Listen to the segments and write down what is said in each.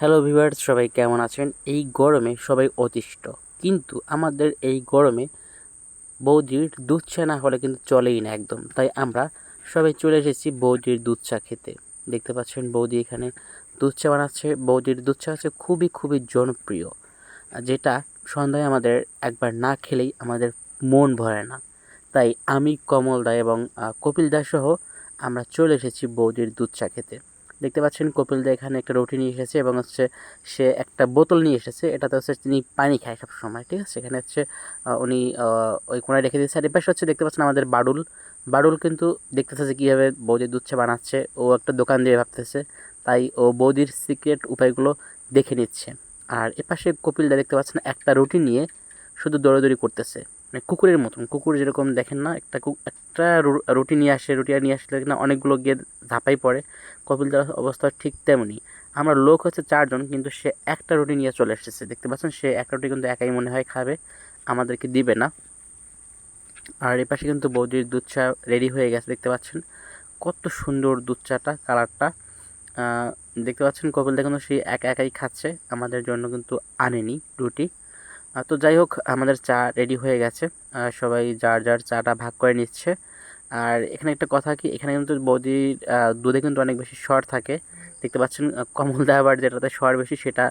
Hello viewers সবাই কেমন আছেন? এই গরমে সবাই অতিষ্ঠ। কিন্তু আমাদের এই গরমে বৌদির দুধ চা না হলে কিন্তু চলেই না একদম। তাই আমরা সবাই চলে এসেছি বৌদির দুধ চা খেতে। দেখতে পাচ্ছেন বৌদি এখানে দুধ চা বানাচ্ছে। বৌদির দুধ চা হচ্ছে খুবই খুবই জনপ্রিয়। যেটা সন্ধ্যায় আমাদের একবার না খেলেই আমাদের মন ভরে না। তাই আমি কমল দা এবং কপিল দা সহ আমরা চলে এসেছি বৌদির দুধ চা খেতে। দেখতে পাচ্ছেন কপিল দা এখানে একটা রুটি নিয়ে এসেছে এবং হচ্ছে সে একটা বোতল নিয়ে এসেছে। এটাতে হচ্ছে তিনি পানি খায় সব সময় ঠিক আছে? এখানে হচ্ছে উনি ওই কোনায় রেখে দিয়েছে। আর এপাশে হচ্ছে দেখতে পাচ্ছেন আমাদের বাডুল বাডুল কিন্তু দেখতেছে যে কীভাবে বৌদির দুধ চা বানাচ্ছে। ও একটা দোকান দিয়ে ভাবতেছে, তাই ও বৌদির সিক্রেট উপায়গুলো দেখে নিচ্ছে। আর এপাশে কপিল দা দেখতে পাচ্ছেন একটা রুটি নিয়ে শুধু দৌড়াদৌড়ি করতেছে। মানে কুকুরের মতন। কুকুর যেরকম দেখেন না, একটা একটা রুটি নিয়ে আসে, রুটি নিয়ে আসলে না অনেকগুলো গিয়ে ঝাঁপাই পড়ে। কপিলদার অবস্থা ঠিক তেমনি আমরা লোক হচ্ছে চারজন, কিন্তু সে একটা রুটি নিয়ে চলে এসেছে। দেখতে পাচ্ছেন, সে একটা রুটি কিন্তু একাই মনে হয় খাবে, আমাদেরকে দিবে না। আর এ পাশে কিন্তু বৌদির দুধ চা রেডি হয়ে গেছে, দেখতে পাচ্ছেন। কত সুন্দর দুধ চাটা, কালারটা। দেখতে পাচ্ছেন, কপিলদা কিন্তু সে একা একাই খাচ্ছে, আমাদের জন্য কিন্তু আনেনি রুটি। তো যাই হোক, আমাদের চা রেডি হয়ে গেছে। সবাই যার যার চাটা ভাগ করে নিচ্ছে। আর এখানে একটা কথা কি, এখানে কিন্তু বৌদির দুধে কিন্তু অনেক বেশি সর থাকে। দেখতে পাচ্ছেন কমলদা আবার যেটাতে সর বেশি সেটা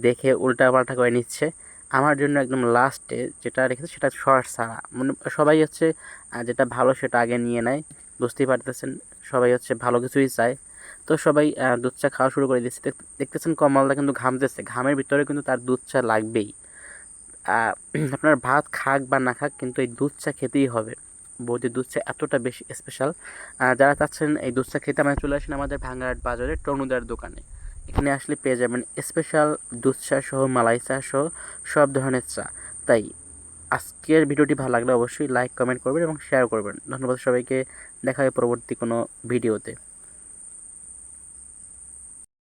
দেখে উল্টা পাল্টা করে নিচ্ছে। আমার জন্য একদম লাস্টে যেটা রেখেছে সেটা সর ছাড়া। মানে সবাই হচ্ছে যেটা ভালো সেটা আগে নিয়ে নেয়। বুঝতেই পারতেছেন, সবাই হচ্ছে ভালো কিছুই চায়। তো সবাই দুধ চা খাওয়া শুরু করে দিচ্ছে। দেখ- দেখতেছেন কমলদা কিন্তু ঘামতেছে। ঘামের ভিতরে কিন্তু তার দুধ চা লাগবেই। আপনার ভাত খাক বা না খাক কিন্তু এই দুধ চা খেতেই হবে। বৌদির দুধ চা এতটা বেশি স্পেশাল যারা চাচ্ছেন এই দুধ চা খেতে আমরা চলে আসেন আমাদের ভাঙ্গারহাট বাজারে টনুদার দোকানে। এখানে আসলে পেয়ে যাবেন স্পেশাল দুধ চা সহ, মালাই চা সহ সব ধরনের চা। তাই আজকের ভিডিওটি ভালো লাগলে অবশ্যই লাইক কমেন্ট করবেন এবং শেয়ার করবেন। ধন্যবাদ সবাইকে। দেখা হয় পরবর্তী কোনো ভিডিওতে।